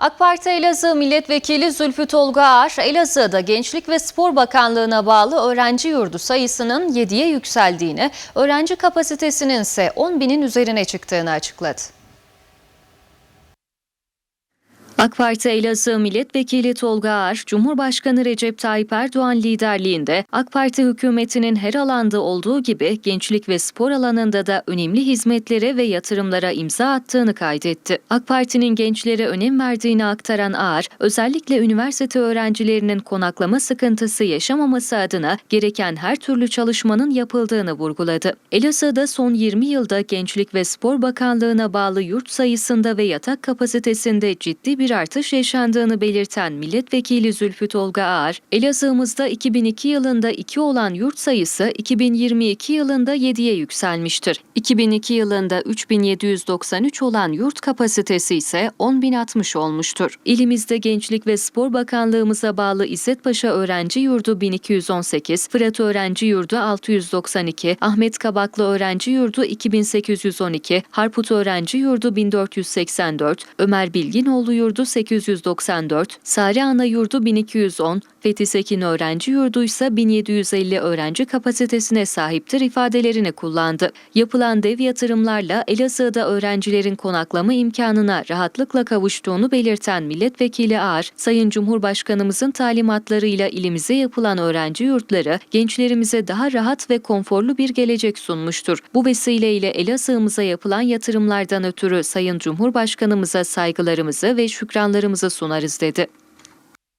AK Parti Elazığ Milletvekili Zülfü Tolga Ağar, Elazığ'da Gençlik ve Spor Bakanlığı'na bağlı öğrenci yurdu sayısının 7'ye yükseldiğini, öğrenci kapasitesinin ise 10 binin üzerine çıktığını açıkladı. AK Parti Elazığ Milletvekili Tolga Ağar, Cumhurbaşkanı Recep Tayyip Erdoğan liderliğinde AK Parti hükümetinin her alanda olduğu gibi gençlik ve spor alanında da önemli hizmetlere ve yatırımlara imza attığını kaydetti. AK Parti'nin gençlere önem verdiğini aktaran Ağar, özellikle üniversite öğrencilerinin konaklama sıkıntısı yaşamaması adına gereken her türlü çalışmanın yapıldığını vurguladı. Elazığ'da son 20 yılda Gençlik ve Spor Bakanlığı'na bağlı yurt sayısında ve yatak kapasitesinde ciddi bir artış yaşandığını belirten Milletvekili Zülfü Tolga Ağar, Elazığ'ımızda 2002 yılında 2 olan yurt sayısı 2022 yılında 7'ye yükselmiştir. 2002 yılında 3793 olan yurt kapasitesi ise 10.060 olmuştur. İlimizde Gençlik ve Spor Bakanlığımıza bağlı İzzetpaşa Öğrenci Yurdu 1218, Fırat Öğrenci Yurdu 692, Ahmet Kabaklı Öğrenci Yurdu 2812, Harput Öğrenci Yurdu 1484, Ömer Bilginoğlu Yurdu 894, Sari Ana Yurdu 1210, Fethi Sekin Öğrenci Yurdu ise 1750 öğrenci kapasitesine sahiptir ifadelerini kullandı. Yapılan dev yatırımlarla Elazığ'da öğrencilerin konaklama imkanına rahatlıkla kavuştuğunu belirten Milletvekili Ağar, Sayın Cumhurbaşkanımızın talimatlarıyla ilimize yapılan öğrenci yurtları gençlerimize daha rahat ve konforlu bir gelecek sunmuştur. Bu vesileyle Elazığ'ımıza yapılan yatırımlardan ötürü Sayın Cumhurbaşkanımıza saygılarımızı ve şükranlarımızı sunarız dedi.